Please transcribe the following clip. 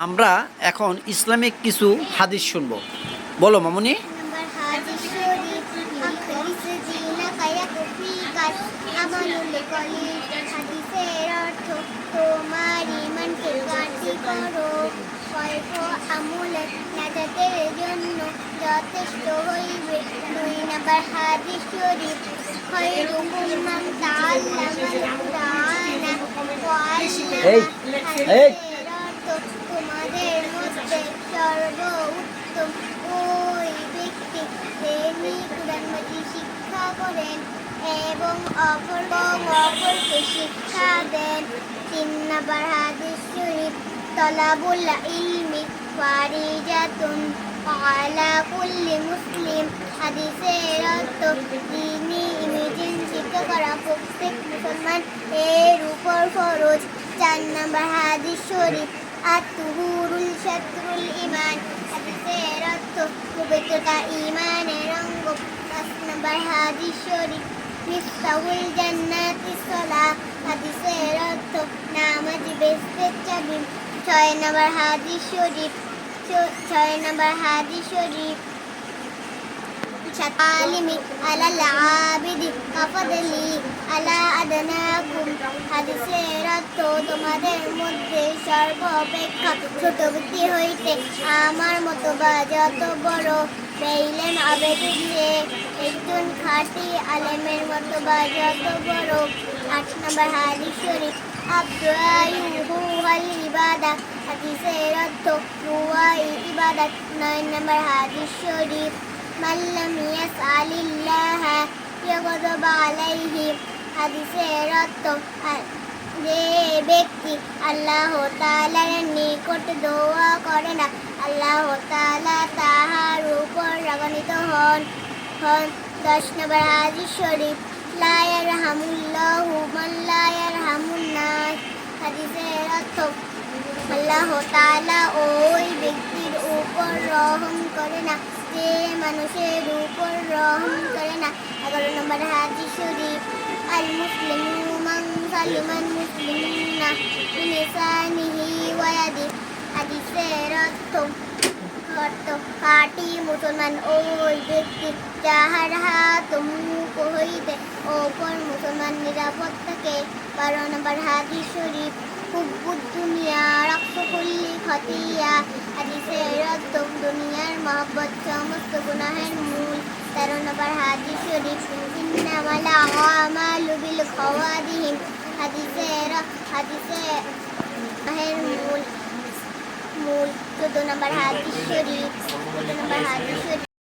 আমরা এখন ইসলামিক কিছু হাদিস শুনব বলো মামুনি যথেষ্ট এই, এই। তোমাদের মধ্যে সর্বোত্তম ওই ব্যক্তি যিনি কুরআন শিক্ষা করেন এবং অপর অপরকে শিক্ষা দেন। তিন নম্বর হাদিস শরীফ, তলাবুল ইলমি ফারিজাতুন আলা কুল্লি মুসলিম। হাদিসের অর্থ তিনি ইমেজিন শিক্ষা করা প্রত্যেক মুসলমান এর উপর ফরজ। চার নম্বর হাদিস শরীফ আতুহুরুল শত্রুল ইমান হাদিসের অর্থ পবিত্রতা ইমানের অঙ্গ। পাঁচ নম্বর হাদিস শরীফ মিফতাহুল জান্নাতি সলা হাদিসের অর্থ নামাজ বেহেশতের চাবি ছয় নম্বর হাদিস শরীফ ছয় নম্বর হাদিস শরীফ আলিমি আলাল আবিদি, কাফাদলি আলা আদনাকুম। হাদিসের পদার্থ তোমাদের মধ্যে সর্বাপেক্ষা ছোট ব্যক্তি হইতে আমার মতো বা যত বড় পেইলেন আবেদন একজন খাঁটি আলেমের মতো বা যত বড় আট নম্বর হাদিস শরীফ আব্দুআইহু আল ইবাদা, হাদিসের অর্থ হুয়া ইবাদাত, নয় নম্বর হাদিস শরীফ মাল্লাম ইয়াসআলিল্লাহ ইয়াগদব আলাইহি, হাদিসের অর্থ যে ব্যক্তি আল্লাহ তাআলার নিকট দোয়া করে না, আল্লাহ তাআলা তাহার উপর রাগান্বিত হন হন। দশ নম্বর হাদিস শরীফ, লা ইয়ারহামুল্লাহু মান লা ইয়ারহামুন নাস হাদিসের অর্থ, আল্লাহ তাআলা ওই ব্যক্তির উপর রহম করে না, যে মানুষের উপর রহম করে না। এগারো নম্বর হাদিস শরীফ আল মুসলিমু মান সালিমান মুসলিমিনা বিলিসানিহি ওয়া ইয়াদি হাদিসের অর্থ কাটি মুসলমান ওই ব্যক্তি যাহার হাত মুখ হইতে ওপর মুসলমান নিরাপদ থাকে বারো নম্বর হাদিস শরীফ হুব্বুদ দুনিয়া রক্ত কুল্লি খতিয়া হাদিসের অর্থ দুনিয়ার মহব্বত সমস্ত গুনাহের মূল তেরো নম্বর হাদিস শরীফ হাদিসের হাদিসের মূল মূল চোদ্দ নম্বর হাদিস শরীফ চোদ্দ নম্বর হাদিস